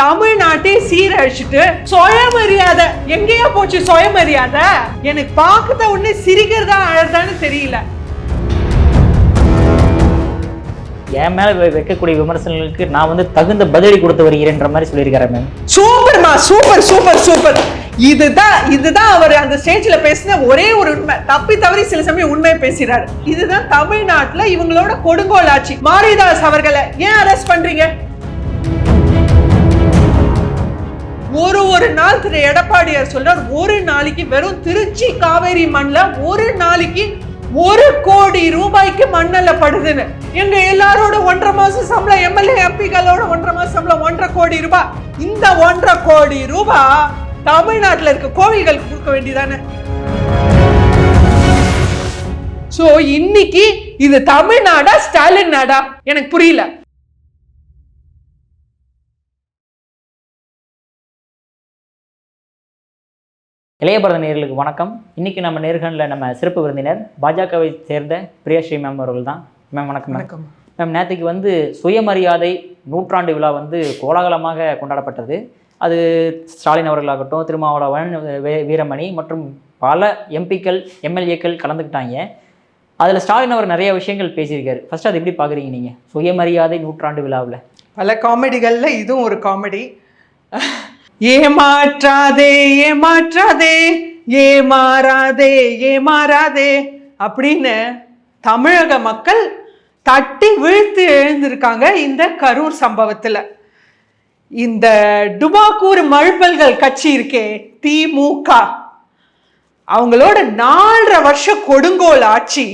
தமிழ்நாட்டை சீரழிச்சிட்டு சுயமரியாதை. எங்கேயோ போச்சு சுயமரியாதை. எனக்கு பார்க்கத உடனே சிரிக்கிறதா அழறதான்னு தெரியல. என் மேல வைக்கக்கூடிய விமர்சனங்களுக்கு நான் வந்து தகுந்த பதிலடி கொடுத்து வருகிறேன்ற மாதிரி சொல்லியிருக்காரு மேம். சூப்பர்மா சூப்பர் சூப்பர் சூப்பர். இதுதான் இதுதான் அவர் அந்த ஸ்டேஜ்ல பேசின ஒரே ஒரு உண்மை. தப்பி தவறி சில சமயம் உண்மையை பேசுறாரு. இதுதான் தமிழ்நாட்டுல இவங்களோட கொடுங்கோல் ஆட்சி. மாரிதாஸ் அவர்களை ஏன் அரெஸ்ட் பண்றீங்க? ஒரு ஒரு நாள் திரு எடப்பாடியார் சொல்றார் ஒரு நாளைக்கு வெறும் திருச்சி காவேரி மண்ணில் ஒரு நாளைக்கு ஒரு கோடி ரூபாய்க்கு மண்ணல்ல படுதுன்னு. எங்க எல்லாரோட ஒன்றரை மாசம் சம்பளம் எம்எல்ஏ எம்பிகளோட ஒன்றரை மாசம் சம்பளம் ஒன்றரை கோடி ரூபாய் இந்த ஒன்றரை கோடி ரூபாய் தமிழ்நாட்டில் இருக்க. கோவில்கள் கொடுக்க வேண்டியதானே? சோ இன்னைக்கு இது தமிழ்நாடா ஸ்டாலின் நாடா? எனக்கு புரியல. இளையபாரத நேர்களுக்கு வணக்கம். இன்னைக்கு நம்ம நேர்காணலில் நம்ம சிறப்பு விருந்தினர் பாஜகவை சேர்ந்த பிரியாஸ்ரீ மேம் அவர்கள் தான். மேம் வணக்கம் வணக்கம். மேம் நேற்றுக்கு வந்து சுயமரியாதை நூற்றாண்டு விழா வந்து கோலாகலமாக கொண்டாடப்பட்டது. அது ஸ்டாலின் அவர்களாகட்டும் திருமாவளவன் வீரமணி மற்றும் பல எம்பிக்கள் எம்எல்ஏக்கள் கலந்துக்கிட்டாங்க. அதில் ஸ்டாலின் அவர் நிறைய விஷயங்கள் பேசியிருக்காரு. ஃபர்ஸ்ட் அது எப்படி பார்க்குறீங்க நீங்கள் சுயமரியாதை நூற்றாண்டு விழாவில். பல காமெடிகள்ல இதுவும் ஒரு காமெடி. ஏமாற்றாதே ஏமாற்றாதே ஏமாறாதே ஏமாறாதே அப்படின்னு தமிழக மக்கள் தட்டி வீழ்த்து எழுந்திருக்காங்க இந்த கரூர் சம்பவத்தில். இந்த டுபாக்கூர் மழுப்பல்கள் கட்சி இருக்கே திமுக அவங்களோட நாலரை வருஷம் கொடுங்கோல் ஆட்சி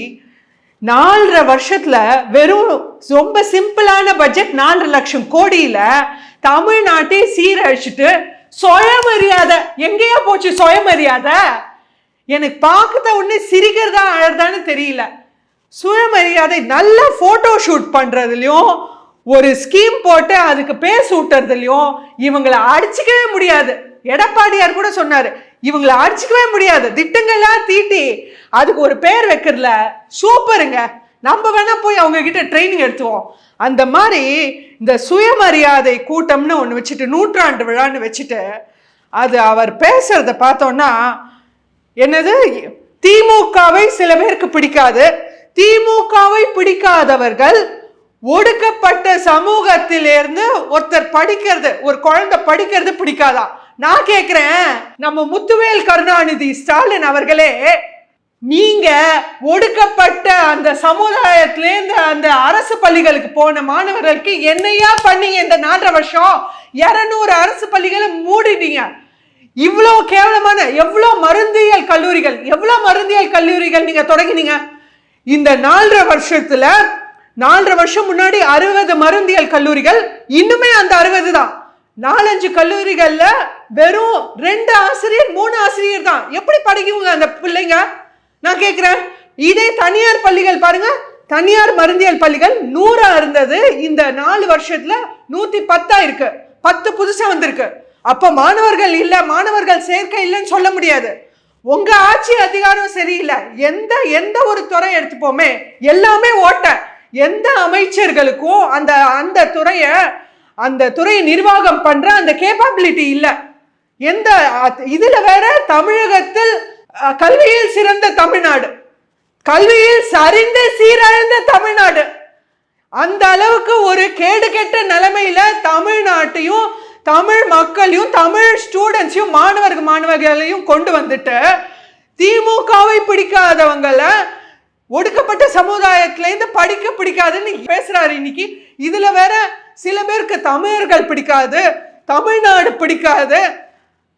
நாலரை வருஷத்துல வெறும் ரொம்ப சிம்பிளான பட்ஜெட் நாலரை லட்சம் கோடியில தமிழ்நாட்டை சீரழிச்சிட்டு சுயமரியாதை. எங்கேயோ போச்சு சுயமரியாதை. எனக்கு பார்க்கத உடனே சிரிக்கிறதா அழறதான்னு தெரியல. சுயமரியாதை நல்ல ஃபோட்டோ ஷூட் பண்ணுறதுலையும் ஒரு ஸ்கீம் போட்டு அதுக்கு பேர் சூட்டுறதுலையும் இவங்களை அடிச்சுக்கவே முடியாது. எடப்பாடியார் கூட சொன்னார் இவங்களை அடிச்சுக்கவே முடியாது. திட்டங்கள்லாம் தீட்டி அதுக்கு ஒரு பேர் வைக்கிறதுல. சூப்பருங்க. நம்ம வேணால் போய் அவங்கக்கிட்ட ட்ரைனிங் எடுத்துவோம். அந்த மாதிரி இந்த சுயமரியாதை கூட்டம்னு ஒன்று வச்சுட்டு நூற்றாண்டு விழான்னு வச்சுட்டு அது அவர் பேசுகிறத பார்த்தோன்னா என்னது? திமுகவை சில பேருக்கு பிடிக்காது. திமுகவை பிடிக்காதவர்கள் ஒடுக்கப்பட்ட சமூகத்திலிருந்து ஒருத்தர் படிக்கிறது ஒரு குழந்தை படிக்கிறது பிடிக்காதா? நான் கேட்குறேன் நம்ம முத்துவேல் கருணாநிதி ஸ்டாலின் அவர்களே நீங்க ஒடுக்கப்பட்ட அந்த சமுதாயத்திலேருந்து அந்த அரசு பள்ளிகளுக்கு போன மாணவர்களுக்கு என்னையா பண்ணீங்க இந்த நாலரை வருஷம்? இரநூறு அரசு பள்ளிகளை மூடிட்டீங்க. இவ்வளோ கேவலமான எவ்வளோ மருந்தியல் கல்லூரிகள் எவ்வளோ மருந்தியல் கல்லூரிகள் நீங்கள் தொடங்கினீங்க? இந்த நாலரை வருஷத்தில் நாலரை வருஷம் முன்னாடி அறுபது மருந்தியல் கல்லூரிகள் இன்னுமே அந்த அறுபது தான். நாலஞ்சு கல்லூரிகளில் வெறும் ரெண்டு ஆசிரியர் மூணு ஆசிரியர் தான். எப்படி படிக்குங்க அந்த பிள்ளைங்க? நான் கேட்குறேன் இதே தனியார் பள்ளிகள் பாருங்க. தனியார் மருந்தியல் பள்ளிகள் நூறா இருந்தது. இந்த நாலு வருஷத்துல நூத்தி பத்தா இருக்கு. பத்து புதுசா வந்திருக்கு. அப்ப மாணவர்கள் இல்ல மாணவர்கள் சேர்க்கை இல்லைன்னு சொல்ல முடியாது. உங்க ஆட்சி அதிகாரம் சரியில்லை. எந்த எந்த ஒரு துறை எடுத்துப்போமே எல்லாமே ஓட்ட. எந்த அமைச்சர்களுக்கும் அந்த அந்த துறைய அந்த துறையை நிர்வாகம் பண்ற அந்த கேப்பபிலிட்டி இல்லை. எந்த இதில் இதுல வேற தமிழகத்தில் கல்வியில் சிறந்த தமிழ்நாடு. கல்வியில் சரிந்த சீரழிந்த தமிழ்நாடு. அந்த அளவுக்கு ஒரு கேடு கெட்ட நிலைமையில தமிழ்நாட்டையும் தமிழ் மக்களையும் தமிழ் ஸ்டூடெண்ட்ஸையும் மாணவர்கள் மாணவர்களையும் கொண்டு வந்துட்டு திமுகவை பிடிக்காதவங்கள ஒடுக்கப்பட்ட சமுதாயத்திலேருந்து படிக்க பிடிக்காதுன்னு பேசுறாரு இன்னைக்கு. இதுல வேற சில பேருக்கு தமிழர்கள் பிடிக்காது தமிழ்நாடு பிடிக்காது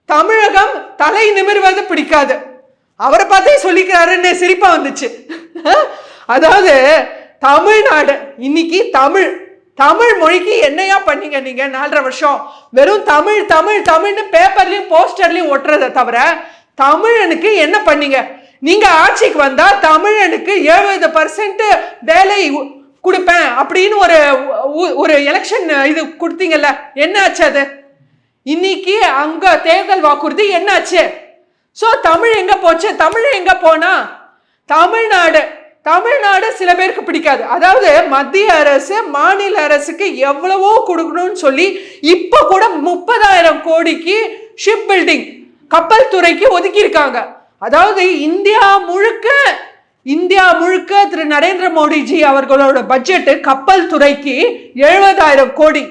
தமிழகம் தலை நிமிர்வது பிடிக்காது. அவரை பார்த்தே சொல்லிக்கிறாருன்னு சிரிப்பா வந்துச்சு. அதாவது தமிழ்நாடு இன்னைக்கு தமிழ் தமிழ் மொழிக்கு என்னையா பண்ணீங்க நீங்க நாலரை வருஷம்? வெறும் தமிழ் தமிழ் தமிழ்னு பேப்பர்லயும் போஸ்டர்லயும் ஒட்டுறதை தவிர தமிழனுக்கு என்ன பண்ணீங்க? நீங்க ஆட்சிக்கு வந்தா தமிழனுக்கு எழுபது பர்சன்ட் வேலை கொடுப்பேன் அப்படின்னு ஒரு ஒரு எலெக்ஷன் இது கொடுத்தீங்கல்ல என்ன ஆச்சு அது? இன்னைக்கு அங்க தேர்தல் வாக்குறுதி என்னாச்சு? ஸோ தமிழ் எங்கே போச்சு? தமிழ் எங்கே போனா? தமிழ்நாடு. தமிழ்நாடு சில பேருக்கு பிடிக்காது. அதாவது மத்திய அரசு மாநில அரசுக்கு எவ்வளவோ கொடுக்கணும்னு சொல்லி இப்போ கூட முப்பதாயிரம் கோடிக்கு ஷிப் பில்டிங் கப்பல் துறைக்கு ஒதுக்கியிருக்காங்க. அதாவது இந்தியா முழுக்க இந்தியா முழுக்க திரு நரேந்திர மோடிஜி அவர்களோட பட்ஜெட்டு கப்பல் துறைக்கு எழுபதாயிரம் கோடி.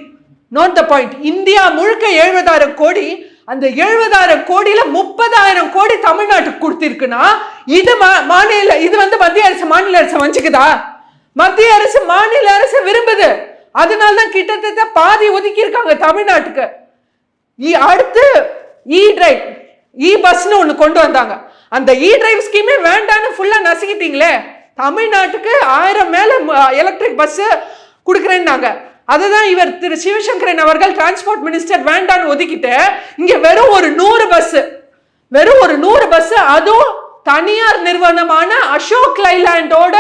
நோட் த பாயிண்ட் இந்தியா முழுக்க எழுபதாயிரம் கோடி அந்த எழுபதாயிரம் கோடியில முப்பதாயிரம் கோடி தமிழ்நாட்டுக்கு கொடுத்திருக்குன்னா இது மா- மாநில இது வந்து மத்திய அரசு மாநில அரசு வஞ்சிக்குதா? மத்திய அரசு மாநில அரசு விரும்புது. அதனால தான் கிட்டத்தட்ட பாதி ஒதுக்கி இருக்காங்க தமிழ்நாட்டுக்கு. இ- அடுத்து இ டிரைவ் இ பஸ்னு ஒன்று கொண்டு வந்தாங்க. அந்த இ டிரைவ் ஸ்கீமே வேண்டான்னு ஃபுல்லாக நசுக்கிட்டீங்களே தமிழ்நாட்டுக்கு ஆயிரம் மேலே எலக்ட்ரிக் பஸ்ஸு கொடுக்குறேன்னாங்க. அதுதான் இவர் திரு சிவசங்கரன் அவர்கள் டிரான்ஸ்போர்ட் மினிஸ்டர் வேண்டான்னு ஒதுக்கிட்டு இங்கே வெறும் ஒரு நூறு பஸ்ஸு வெறும் ஒரு நூறு பஸ் அதுவும் தனியார் நிறுவனமான அசோக் லைலாண்டோட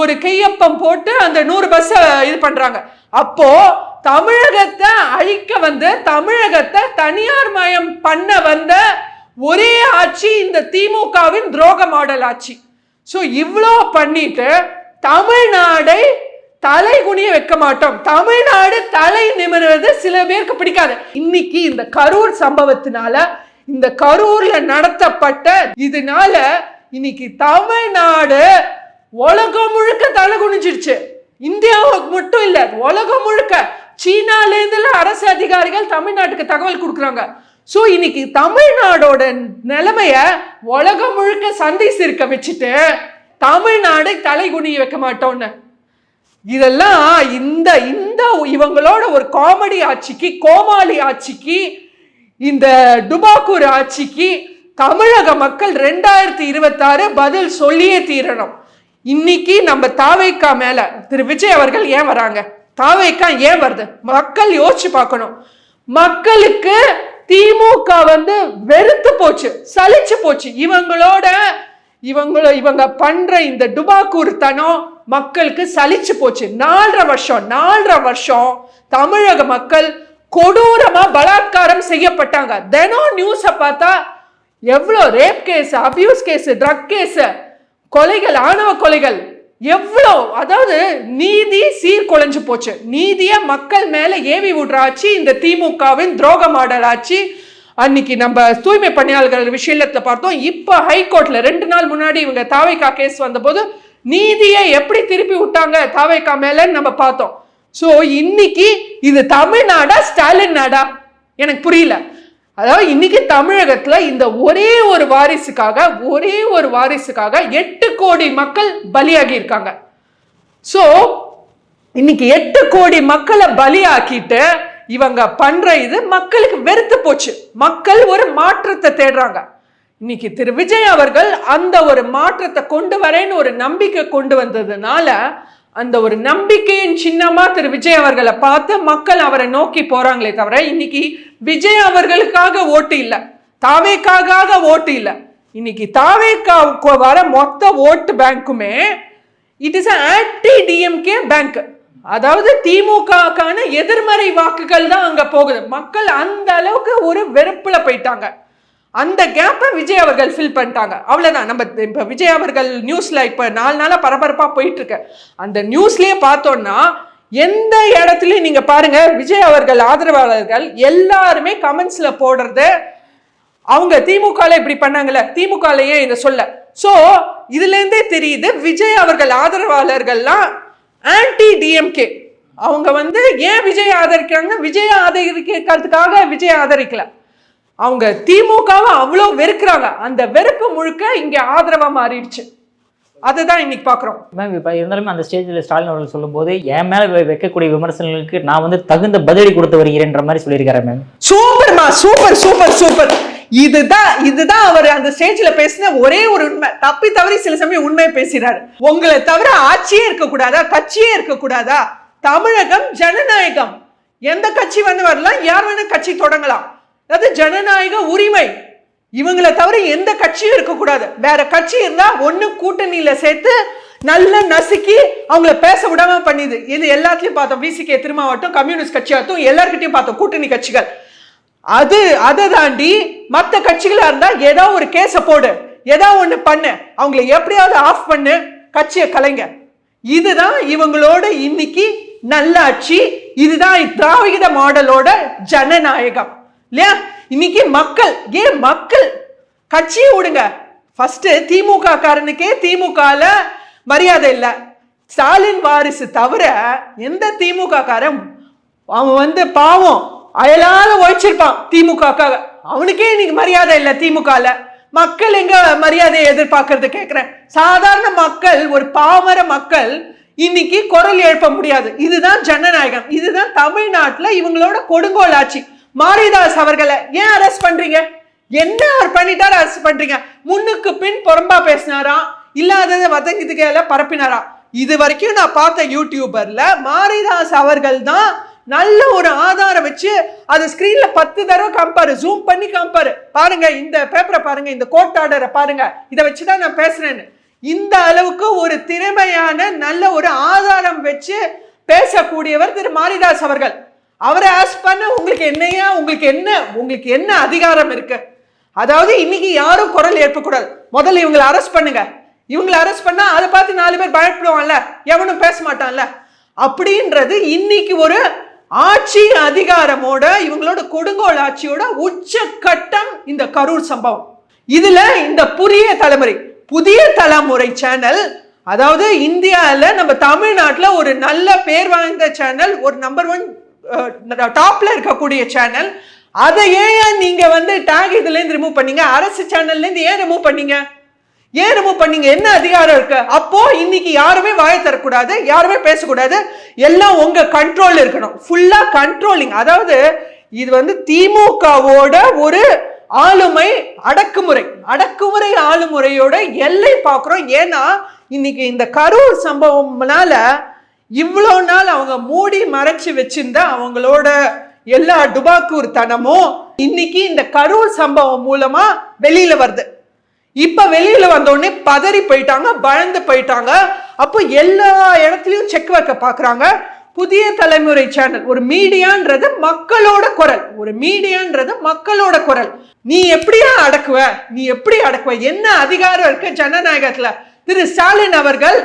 ஒரு கையொப்பம் போட்டு அந்த நூறு பஸ் இது பண்றாங்க. அப்போ தமிழகத்தை அழிக்க வந்து தமிழகத்தை தனியார் மயம் பண்ண வந்த ஒரே ஆட்சி இந்த திமுகவின் துரோக மாடல் ஆட்சி. ஸோ இவ்வளோ பண்ணிட்டு தமிழ்நாடை குனிய வைக்க மாட்டோம். தமிழ்நாடு தலை நிமிர்வது சில பேருக்கு பிடிக்காது. இன்னைக்கு இந்த கரூர் சம்பவத்தினால இந்த கரூர்ல நடத்தப்பட்ட இதனால இன்னைக்கு தமிழ்நாடு உலகம் முழுக்க தலை குனிஞ்சிருச்சு. இந்தியாவுக்கு மட்டும் இல்ல உலகம் முழுக்க. சீனால இருந்துல அரசு அதிகாரிகள் தமிழ்நாட்டுக்கு தகவல் கொடுக்குறாங்க. சோ இன்னைக்கு தமிழ்நாடோட நிலைமைய உலகம் முழுக்க சந்தை சிரிக்க வச்சுட்டு தமிழ்நாடு தலை குனிய வைக்க மாட்டோம்னு. இதெல்லாம் இந்த இந்த இவங்களோட ஒரு காமெடி ஆட்சிக்கு கோமாளி ஆட்சிக்கு இந்த டுபாக்கூர் ஆட்சிக்கு தமிழக மக்கள் ரெண்டாயிரத்தி இருபத்தாறு பதில் சொல்லியே தீரணும். இன்னைக்கு நம்ம தாவைக்கா மேல திரு விஜய் அவர்கள் ஏன் வராங்க? தாவைக்கா ஏன் வருது? மக்கள் யோசிச்சு பார்க்கணும். மக்களுக்கு திமுக வந்து வெறுத்து போச்சு சலிச்சு போச்சு. இவங்களோட இவங்கள இவங்க பண்ற இந்த டுபாக்கூர்த்தனம் மக்களுக்கு சலிச்சு போச்சு. நாலரை வருஷம் நாலரை வருஷம் தமிழக மக்கள் கொடூரமா பலாத்காரம் செய்யப்பட்டாங்க. தினம் நியூஸை பார்த்தா எவ்வளோ rape case abuse case drug case கொலைகள் ஆணவ கொலைகள் எவ்வளோ அதாவது நீதி சீர்குலைஞ்சு போச்சு. நீதியை மக்கள் மேலே ஏவி விடுறாச்சு. இந்த திமுகவின் துரோக மாடல் அன்னைக்கு நம்ம தூய்மை பணியாளர்கள் விஷயத்தில் பார்த்தோம். இப்போ ஹைகோர்ட்டில் ரெண்டு நாள் முன்னாடி இவங்க தாவைக்கா கேஸ் வந்தபோது நீதியை எப்படி திருப்பி விட்டாங்க தாவைக்கா மேலன்னு நம்ம பார்த்தோம். ஸோ இன்னைக்கு இது தமிழ்நாடா ஸ்டாலின் நாடா? எனக்கு புரியல. அதாவது இன்னைக்கு தமிழகத்துல இந்த ஒரே ஒரு வாரிசுக்காக ஒரே ஒரு வாரிசுக்காக எட்டு கோடி மக்கள் பலியாகி இருக்காங்க. ஸோ இன்னைக்கு எட்டு கோடி மக்களை பலியாக்கிட்டு இவங்க பண்ற இது மக்களுக்கு வெறுத்து போச்சு. மக்கள் ஒரு மாற்றத்தை தேடுறாங்க. இன்னைக்கு திரு விஜய் அவர்கள் அந்த ஒரு மாற்றத்தை கொண்டு வரேன்னு ஒரு நம்பிக்கை கொண்டு வந்ததுனால அந்த ஒரு நம்பிக்கையின் சின்னமா திரு விஜய் அவர்களை பார்த்து மக்கள் அவரை நோக்கி போறாங்களே தவிர இன்னைக்கு விஜய் அவர்களுக்காக ஓட்டு இல்லை. தாவேக்காக ஓட்டு இல்லை. இன்னைக்கு தாவேக்காவுக்கு வர மொத்த ஓட்டு பேங்க்குமே it is anti DMK bank அதாவது திமுகக்கான எதிர்மறை வாக்குகள் தான் அங்க போகுது. மக்கள் அந்த அளவுக்கு ஒரு வெறுப்புல போயிட்டாங்க. அந்த கேப்பை விஜய் அவர்கள் ஃபில் பண்ணிட்டாங்க. அவ்வளோதான் நம்ம இப்போ விஜய் அவர்கள் நியூஸில் இப்போ நாலு நாளாக பரபரப்பாக போயிட்டுருக்கு. அந்த நியூஸ்லேயே பார்த்தோன்னா எந்த இடத்துலையும் நீங்கள் பாருங்கள் விஜய் அவர்கள் ஆதரவாளர்கள் எல்லாருமே கமெண்ட்ஸில் போடுறது அவங்க திமுகவில் இப்படி பண்ணாங்களே திமுகலையே இதை சொல்ல? ஸோ இதுலேருந்தே தெரியுது விஜய் அவர்கள் ஆதரவாளர்கள்லாம் ஆன்டி டிஎம்கே அவங்க வந்து ஏன் விஜய் ஆதரிக்கிறாங்க விஜய் ஆதரிக்கிறதுக்காக விஜய் ஆதரிக்கலை. அவங்க திமுகவை அவ்வளோ வெறுக்கிறாங்க. அந்த வெறுப்பு முழுக்க இங்க ஆதரவா மாறிடுச்சு. அதுதான் இன்னைக்கு பாக்குறோம். மேம் இப்போ இருந்தாலுமே அந்த ஸ்டேஜில் ஸ்டாலின் அவர்கள் சொல்லும்போது என் மேலே வைக்கக்கூடிய விமர்சனங்களுக்கு நான் வந்து தகுந்த பதிலடி கொடுத்து வருகிறேன்ற மாதிரி சொல்லியிருக்காரு மேம். சூப்பர்மா சூப்பர் சூப்பர் சூப்பர் இதுதான் இதுதான் அவர் அந்த ஸ்டேஜ்ல பேசின ஒரே ஒரு உண்மை. தப்பி தவறி சில சமயம் உண்மை பேசுறாரு. உங்களை தவிர ஆட்சியே இருக்க கூடாதா கட்சியே இருக்க கூடாதா தமிழகம் ஜனநாயகம். எந்த கட்சி வந்து வரலாம்? யார் வேணா கட்சி தொடங்கலாம். அது ஜனநாயக உரிமை. இவங்களை தவிர எந்த கட்சியும் இருக்கக்கூடாது. வேற கட்சி இருந்தா ஒன்று கூட்டணியில சேர்த்து நல்லா நசுக்கி அவங்கள பேச விடாம பண்ணிது. இது எல்லாத்துலயும் பார்த்தோம். விசிகே திருமாவட்டம் கம்யூனிஸ்ட் கட்சியாகட்டும் எல்லார்கிட்டையும் பார்த்தோம். கூட்டணி கட்சிகள். அது அதை தாண்டி மற்ற கட்சிகளாக இருந்தால் ஏதோ ஒரு கேஸை போடு. ஏதோ ஒன்று பண்ணு. அவங்கள எப்படியாவது ஆஃப் பண்ணு. கட்சியை கலைங்க. இதுதான் இவங்களோட இன்னைக்கு நல்லாட்சி. இதுதான் திராவிட மாடலோட ஜனநாயகம். இல்லையா? இன்னைக்கு மக்கள் ஏன் மக்கள்? கட்சியை விடுங்க. ஃபர்ஸ்ட் திமுக காரனுக்கே திமுகல மரியாதை இல்லை. ஸ்டாலின் வாரிசு தவிர எந்த திமுக காரன் அவன் வந்து பாவம் அயலால உழைச்சிருப்பான் திமுகக்காக. அவனுக்கே இன்னைக்கு மரியாதை இல்லை திமுகல. மக்கள் எங்க மரியாதையை எதிர்பார்க்கறது கேட்கிறேன் சாதாரண மக்கள் ஒரு பாமர மக்கள் இன்னைக்கு குரல் எழுப்ப முடியாது. இதுதான் ஜனநாயகம். இதுதான் தமிழ்நாட்டில் இவங்களோட கொடுங்கோல் ஆட்சி. மாரிதாஸ் அவர்களை ஏன் அரெஸ்ட் பண்றீங்க? என்ன அவர் பண்ணிட்டாரு அரெஸ்ட் பண்றீங்க? முன்னுக்கு பின் புறம்பா பேசினாராம் இல்லாததை வதங்கிதுக்கு எல்லாம் இது வரைக்கும் நான் பார்த்த யூடியூபர்ல மாரிதாஸ் அவர்கள் தான் நல்ல ஒரு ஆதாரம் வச்சு அது ஸ்கிரீன்ல பத்து தடவை காமிப்பாரு. ஜூம் பண்ணி காமிப்பாரு. பாருங்க இந்த பேப்பரை பாருங்க இந்த கோர்ட் ஆர்டரை பாருங்க. இதை வச்சுதான் நான் பேசுறேன்னு. இந்த அளவுக்கு ஒரு திறமையான நல்ல ஒரு ஆதாரம் வச்சு பேசக்கூடியவர் திரு மாரிதாஸ் அவர்கள். அவரை ஆஸ் பண்ண உங்களுக்கு என்னையா உங்களுக்கு என்ன உங்களுக்கு என்ன அதிகாரம் இருக்கு? அதாவது இன்னைக்கு யாரும் குரல் ஏற்பக்கூடாது. முதல்ல இவங்களை அரெஸ்ட் பண்ணுங்க. இவங்களை அரெஸ்ட் பண்ணா அதை பார்த்து நாலு பேர் பயப்படுவான்ல எவனும் பேச மாட்டான்ல? அப்படின்றது இன்னைக்கு ஒரு ஆட்சி அதிகாரமோட இவங்களோட கொடுங்கோல் ஆட்சியோட உச்சக்கட்டம் இந்த கரூர் சம்பவம். இதுல இந்த புதிய தலைமுறை புதிய தலைமுறை சேனல் அதாவது இந்தியாவில் நம்ம தமிழ்நாட்டில் ஒரு நல்ல பேர் வாய்ந்த சேனல் ஒரு நம்பர் ஒன் டாப்பில் இருக்கக்கூடிய சேனல் அதை ஏன் நீங்கள் வந்து டேக் இதுலேருந்து ரிமூவ் பண்ணீங்க? அரசு சேனல்லேருந்து ஏன் ரிமூவ் பண்ணீங்க? ஏன் ரிமூவ் பண்ணீங்க? என்ன அதிகாரம் இருக்கு? அப்போ இன்னைக்கு யாருமே வாயை தரக்கூடாது யாருமே பேசக்கூடாது. எல்லாம் உங்க கண்ட்ரோல் இருக்கணும். ஃபுல்லா கண்ட்ரோலிங் அதாவது இது வந்து திமுகவோட ஒரு ஆளுமை அடக்குமுறை. அடக்குமுறை ஆளுமுறையோட எல்லை பார்க்குறோம். ஏன்னா இன்னைக்கு இந்த கரூர் சம்பவம்னால இவ்வளோ நாள் அவங்க மூடி மறைச்சு வச்சிருந்த அவங்களோட எல்லா டுபாக்கூர் தனமும் இன்னைக்கு இந்த கரூர் சம்பவம் மூலமா வெளியில வருது. இப்ப வெளியில வந்தோடனே பதறி போயிட்டாங்க பயந்து போயிட்டாங்க. அப்போ எல்லா இடத்துலயும் செக் வைக்க பாக்குறாங்க. புதிய தலைமுறை சேனல் ஒரு மீடியான்றது மக்களோட குரல். ஒரு மீடியான்றது மக்களோட குரல். நீ எப்படியா அடக்குவ? நீ எப்படி அடக்குவ? என்ன அதிகாரம் இருக்கு ஜனநாயகத்துல? திரு ஸ்டாலின் அவர்கள்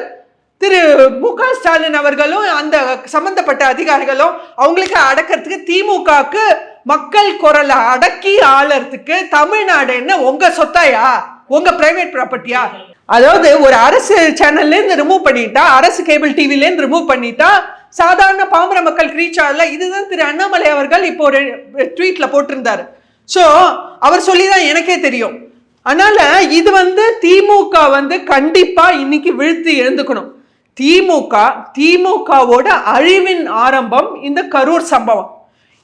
திரு மு க ஸ்டாலின் அவர்களும் அந்த சம்பந்தப்பட்ட அதிகாரிகளும் அவங்களுக்கு அடக்கிறதுக்கு திமுகக்கு மக்கள் குரலை அடக்கி ஆளறதுக்கு தமிழ்நாடு என்ன உங்க சொத்தாயா? உங்க பிரைவேட் ப்ராப்பர்ட்டியா அதாவது ஒரு அரசு சேனல்ல இருந்து ரிமூவ் பண்ணிட்டா அரசு கேபிள் டிவில இருந்து ரிமூவ் பண்ணிட்டா சாதாரண பாமர மக்களுக்கு ரீச் ஆகல. இதுதான் திரு அண்ணாமலை அவர்கள் இப்போ ஒரு ட்வீட்ல போட்டிருந்தாரு. ஸோ அவர் சொல்லி தான் எனக்கே தெரியும். அதனால இது வந்து திமுக வந்து கண்டிப்பா இன்னைக்கு விழுத்து எழுந்துக்கணும். திமுக திமுகவோட அழிவின் ஆரம்பம் இந்த கரூர் சம்பவம்.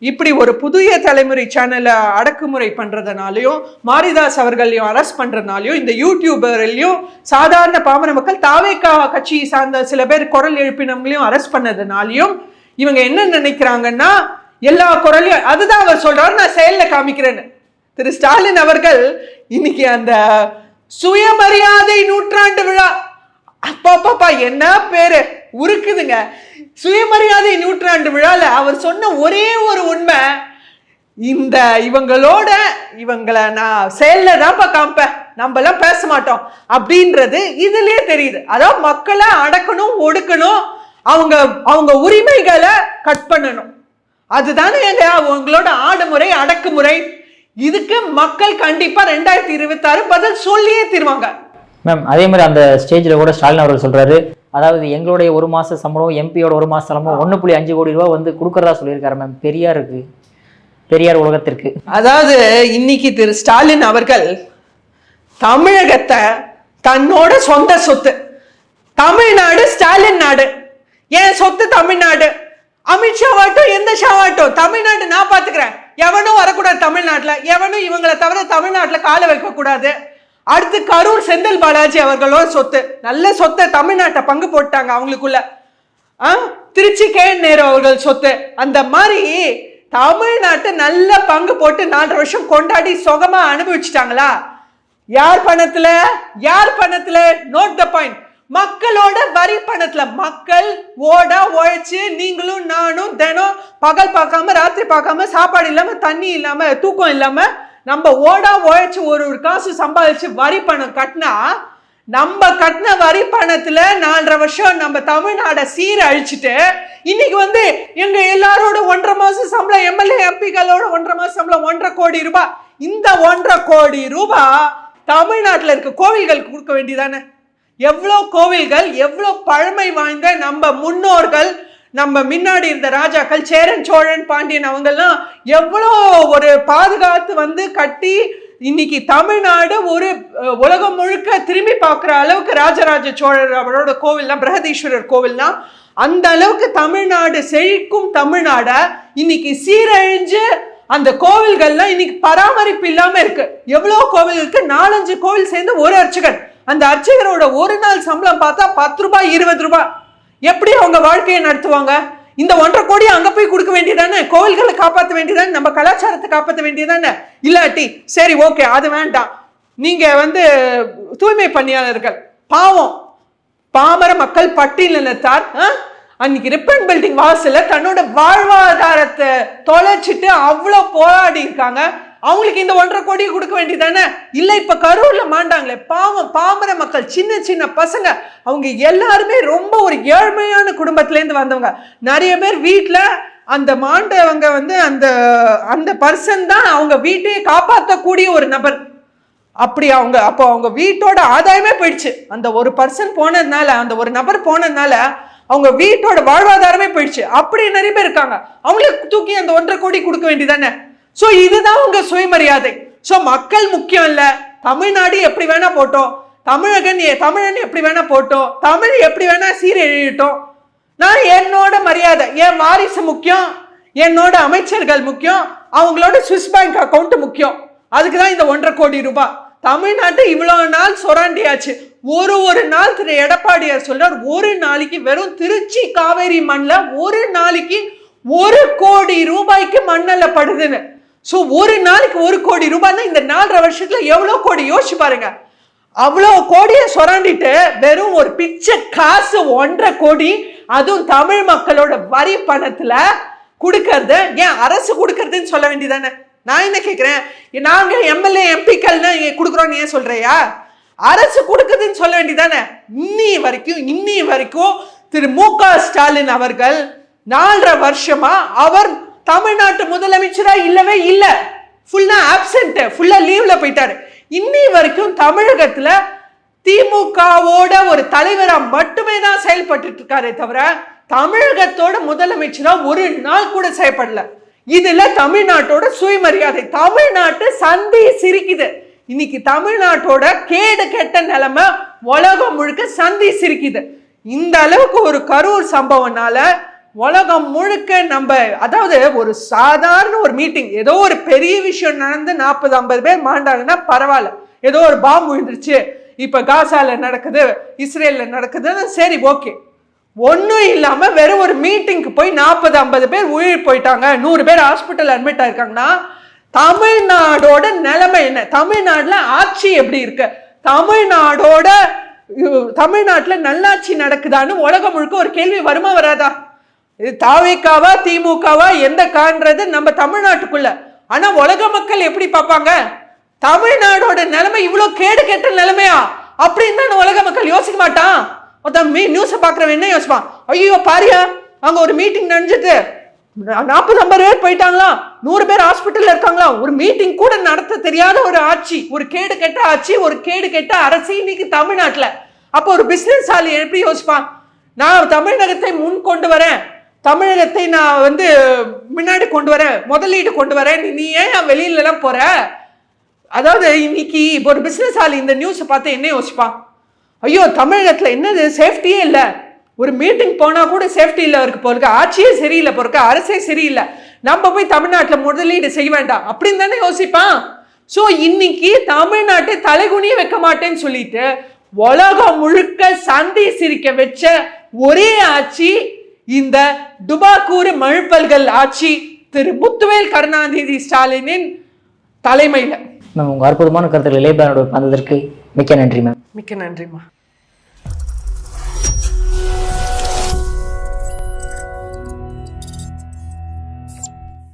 இப்படி ஒரு புதிய தலைமுறை சேனலை அடக்குமுறை பண்ணுறதுனாலையும் மாரிதாஸ் அவர்களையும் அரெஸ்ட் பண்ணுறதுனாலையும் இந்த யூடியூபர்லையும் சாதாரண பாமர மக்கள் தாவேக்கா கட்சியை சார்ந்த சில பேர் குரல் எழுப்பினவங்களையும் அரெஸ்ட் பண்ணதுனாலையும் இவங்க என்ன நினைக்கிறாங்கன்னா எல்லா குரலையும் அதுதான் அவர் சொல்கிறாரு நான் செயலில் காமிக்கிறேன்னு. திரு ஸ்டாலின் அவர்கள் இன்னைக்கு அந்த சுயமரியாதை நூற்றாண்டு விழா அப்பாப்பாப்பா என்ன பேரு? உருக்குதுங்க. சுயமரியாதை நூற்றாண்டு விழால அவர் சொன்ன ஒரே ஒரு உண்மை. இந்த இவங்களோட இவங்களை நான் செயல்ல தான்ப்பா காமிப்பேன் நம்ம எல்லாம் பேச மாட்டோம். அப்படின்றது இதுலயே தெரியுது. அதாவது மக்களை அடக்கணும் ஒடுக்கணும் அவங்க அவங்க உரிமைகளை கட் பண்ணணும். அதுதானே எங்க அவங்களோட ஆடுமுறை அடக்குமுறை இதுக்கு மக்கள் கண்டிப்பா ரெண்டாயிரத்தி இருபத்தி ஆறு பதில் சொல்லியே தீர்வாங்க. மேம் அதே மாதிரி அந்த ஸ்டேஜில் கூட ஸ்டாலின் அவர்கள் சொல்கிறாரு அதாவது எங்களுடைய ஒரு மாத சம்பளம் எம்பியோட ஒரு மாத சம்பளம் ஒன்று புள்ளி அஞ்சு கோடி ரூபா வந்து கொடுக்குறதா சொல்லியிருக்காரு மேம் பெரியாருக்கு பெரியார் உலகத்திற்கு. அதாவது இன்னைக்கு திரு ஸ்டாலின் அவர்கள் தமிழகத்தை தன்னோட சொந்த சொத்து தமிழ்நாடு ஸ்டாலின் நாடு. என் சொத்து தமிழ்நாடு? அமித்ஷாவாட்டும் எந்த ஷாவாட்டும் தமிழ்நாடு நான் பார்த்துக்கிறேன். எவனும் வரக்கூடாது தமிழ்நாட்டில். எவனும் இவங்களை தவிர தமிழ்நாட்டில் காலை வைக்கக்கூடாது. அடுத்து கரூர் செந்தில் பாலாஜி அவர்களோட சொத்து. நல்ல சொத்தை தமிழ்நாட்டை பங்கு போட்டாங்க அவங்களுக்குள்ள. ஆ? திருச்சி கே நேரு அவர்கள் சொத்து. அந்த மாதிரி தமிழ்நாட்டை நல்ல பங்கு போட்டு நாலரை வருஷம் கொண்டாடி சுகமா அனுபவிச்சுட்டாங்களா? யார் பணத்துல? யார் பணத்துல? நோட் த பாயிண்ட் மக்களோட வரி பணத்துல. மக்கள் ஓட உழைச்சு நீங்களும் நானும் தினம் பகல் பார்க்காம ராத்திரி பார்க்காம சாப்பாடு இல்லாம தண்ணி இல்லாம தூக்கம் இல்லாம நம்ம ஓடா உழைச்சி ஒரு ஒரு காசு சம்பாதிச்சு வரி பணம் கட்டினா நம்ம கட்டின வரி பணத்துல நாலரை வருஷம் நம்ம தமிழ்நாடை சீர் அழிச்சிட்டு இன்னைக்கு வந்து எங்க எல்லாரோட ஒன்றரை மாசம் சம்பளம் எம்எல்ஏ எம்பிகளோட ஒன்றரை மாசம் சம்பளம் ஒன்றரை கோடி ரூபாய். இந்த ஒன்றரை கோடி ரூபாய் தமிழ்நாட்டில் இருக்க கோவில்களுக்கு கொடுக்க வேண்டியதானே? எவ்வளோ கோவில்கள் எவ்வளோ பழமை வாய்ந்த நம்ம முன்னோர்கள் நம்ம முன்னாடி இருந்த ராஜாக்கள் சேரன் சோழன் பாண்டியன் அவங்கெல்லாம் எவ்வளோ ஒரு பாதுகாத்து வந்து கட்டி இன்னைக்கு தமிழ்நாடு ஒரு உலகம் முழுக்க திரும்பி பார்க்குற அளவுக்கு ராஜராஜ சோழர் அவரோட கோவில்லாம் பிரகதீஸ்வரர் கோவில்லாம் அந்த அளவுக்கு தமிழ்நாடு செழிக்கும் தமிழ்நாடை இன்னைக்கு சீரழிஞ்சு அந்த கோவில்கள்லாம் இன்னைக்கு பராமரிப்பு இல்லாமல் இருக்கு. எவ்வளோ கோவில் இருக்கு நாலஞ்சு கோவில் சேர்ந்து ஒரு அர்ச்சகர். அந்த அர்ச்சகரோட ஒரு நாள் சம்பளம் பார்த்தா பத்து ரூபாய் இருபது ரூபாய். எப்படி அவங்க வாழ்க்கையை நடத்துவாங்க? இந்த ஒன்றரை கோடி அங்க போய் கொடுக்க வேண்டியதானே? கோவில்களை காப்பாற்ற வேண்டியதானே? நம்ம கலாச்சாரத்தை காப்பாற்ற வேண்டியதானே? இல்லாட்டி சரி ஓகே அது வேண்டாம். நீங்க வந்து தூய்மை பணியாளர்கள். பாவம். பாமர மக்கள் பட்டியலினத்தார் ஆ? அன்னைக்கு ரிப்பன் பில்டிங் வாசல்ல தன்னோட வாழ்வாதாரத்தை தொலைச்சிட்டு அவ்வளோ போராடி இருக்காங்க. அவங்களுக்கு இந்த ஒன்றரை கோடி கொடுக்க வேண்டியதானே இல்லை இப்போ கரூரில் மாண்டாங்களே. பாவம் பாமர மக்கள் சின்ன சின்ன பசங்க. அவங்க எல்லாருமே ரொம்ப ஒரு ஏழ்மையான குடும்பத்துலேருந்து வந்தவங்க. நிறைய பேர் வீட்டில் அந்த மாண்டவங்க வந்து அந்த அந்த பர்சன் தான் அவங்க வீட்டையே காப்பாற்றக்கூடிய ஒரு நபர். அப்படி அவங்க அப்போ அவங்க வீட்டோட ஆதாயமே போயிடுச்சு. அந்த ஒரு பர்சன் போனதுனால அந்த ஒரு நபர் போனதுனால அவங்க வீட்டோட வாழ்வாதாரமே போயிடுச்சு. அப்படி நிறைய பேர் இருக்காங்க. அவங்களுக்கு தூக்கி அந்த ஒன்றரை கோடி கொடுக்க வேண்டியதானே ஸோ இதுதான் உங்க சுயமரியாதை. ஸோ மக்கள் முக்கியம் இல்லை. தமிழ்நாடு எப்படி வேணா போட்டோம். தமிழகன் தமிழன் எப்படி வேணா போட்டோம். தமிழ் எப்படி வேணா சீரழியட்டும் நான் என்னோட மரியாதை என் வாரிசு முக்கியம் என்னோட அமைச்சர்கள் முக்கியம் அவங்களோட சுவிஸ் பேங்க் அக்கௌண்ட் முக்கியம். அதுக்கு தான் இந்த ஒன்றரை கோடி ரூபாய். தமிழ்நாட்டை இவ்வளவு நாள் சொராண்டியாச்சு. ஒரு ஒரு நாள் திரு எடப்பாடியார் சொல்றார் ஒரு நாளைக்கு வெறும் திருச்சி காவேரி மண்ணில் ஒரு நாளைக்கு ஒரு கோடி ரூபாய்க்கு மண்ணில் படுதுன்னு. ஸோ ஒரு நாளைக்கு ஒரு கோடி ரூபாய்னா இந்த நாலரை வருஷத்தில் எவ்வளோ கோடி? யோசிச்சு பாருங்க. அவ்வளோ கோடியை சுரண்டிட்டு வெறும் ஒரு பிச்சை காசு ஒன்றரை கோடி அதுவும் தமிழ் மக்களோட வரி பணத்தில் கொடுக்கறது. ஏன் அரசு கொடுக்கறதுன்னு சொல்ல வேண்டியதானே? நான் என்ன கேட்குறேன் நாங்கள் எம்எல்ஏ எம்பிக்கள்னா கொடுக்குறோன்னு ஏன் சொல்கிறியா அரசு கொடுக்குதுன்னு சொல்ல வேண்டியதானே? இன்னி வரைக்கும் இன்னி வரைக்கும் திரு மு க ஸ்டாலின் அவர்கள் நாலரை வருஷமா அவர் தமிழ்நாட்டு முதலமைச்சரா இல்லவே இல்லை. ஃபுல்லா ஆப்சென்ட் ஃபுல்லா லீவ்ல போயிட்டாரு. இன்னி வரைக்கும் தமிழகத்துல திமுகவோட ஒரு தலைவரா மட்டுமே தான் செயல்பட்டு இருக்காரே தவிர தமிழகத்தோட முதலமைச்சரா ஒரு நாள் கூட செயல்படல. இதுல தமிழ்நாட்டோட சுயமரியாதை தமிழ்நாட்டு சந்தி சிரிக்குது. இன்னைக்கு தமிழ்நாட்டோட கேடு கெட்ட நிலைமை உலகம் முழுக்க சந்தி சிரிக்குது. இந்த அளவுக்கு ஒரு கரூர் சம்பவம்னால உலகம் முழுக்க நம்ம அதாவது ஒரு சாதாரண ஒரு மீட்டிங் ஏதோ ஒரு பெரிய விஷயம் நடந்து நாற்பது ஐம்பது பேர் மாண்டாங்கன்னா பரவாயில்ல. ஏதோ ஒரு பாம்பு விழுந்துருச்சு. இப்போ காசால நடக்குது இஸ்ரேலில் நடக்குதுன்னு சரி ஓகே. ஒன்றும் இல்லாமல் வெறும் ஒரு மீட்டிங்க்கு போய் நாற்பது ஐம்பது பேர் உயிர் போயிட்டாங்க. நூறு பேர் ஹாஸ்பிட்டல் அட்மிட் ஆயிருக்காங்கன்னா தமிழ்நாடோட நிலைமை என்ன? தமிழ்நாட்டில் ஆட்சி எப்படி இருக்கு? தமிழ்நாடோட தமிழ்நாட்டில் நல்லாட்சி நடக்குதான்னு உலகம் முழுக்க ஒரு கேள்வி வருமா வராதா? இது தாவிக்காவா திமுகவா எந்த காண்றது நம்ம தமிழ்நாட்டுக்குள்ள. ஆனா உலக மக்கள் எப்படி பார்ப்பாங்க? தமிழ்நாடோட நிலைமை இவ்வளவு கேடு கெட்ட நிலைமையா? அப்படின்னு தான் உலக மக்கள் யோசிக்க மாட்டான். ஒருத்தன் மீ நியூஸை பார்க்குறவன் என்ன யோசிப்பான்? ஐயோ பாரியா அங்க ஒரு மீட்டிங் நடந்துட்டு நாற்பது ஐம்பது பேர் போயிட்டாங்களா? நூறு பேர் ஹாஸ்பிட்டல்ல இருக்காங்களா? ஒரு மீட்டிங் கூட நடத்த தெரியாத ஒரு ஆட்சி ஒரு கேடு கெட்ட ஆட்சி ஒரு கேடு கெட்ட அரசு இன்னைக்கு தமிழ்நாட்டுல. அப்போ ஒரு பிசினஸ் ஆளு எப்படி யோசிப்பான்? நான் தமிழகத்தை முன் கொண்டு வரேன். தமிழகத்தை நான் வந்து முன்னாடி கொண்டு வரேன் முதலீடு கொண்டு வரேன். நீ- நீ ஏன் வெளியிலலாம் எல்லாம் போற? அதாவது இன்னைக்கு இப்போ ஒரு பிஸ்னஸ் ஆள் இந்த நியூஸை பார்த்து என்ன யோசிப்பான் ஐயோ தமிழகத்தில் என்னது? சேஃப்டியே இல்லை. ஒரு மீட்டிங் போனால் கூட சேஃப்டி இல்லை இருக்கு போருக்கு ஆட்சியே சரியில்லை போருக்கு அரசே சரியில்லை. நம்ம போய் தமிழ்நாட்டில் முதலீடு செய்ய வேண்டாம். அப்படின்னு தானே யோசிப்பான். ஸோ இன்னைக்கு தமிழ்நாட்டை தலைகுனியே வைக்க மாட்டேன்னு சொல்லிட்டு உலகம் முழுக்க சந்தி சிரிக்க வச்ச ஒரே ஆட்சி இந்த டுபாக்கூர் மழுப்பல்கள் ஆட்சி திரு முத்துவேல் கருணாநிதி ஸ்டாலினின் தலைமையில. மேம் உங்கள் அற்புதமான கருத்துக்களை லேபானோட வந்ததற்கு மிக்க நன்றி மேம் மிக்க நன்றிம்மா.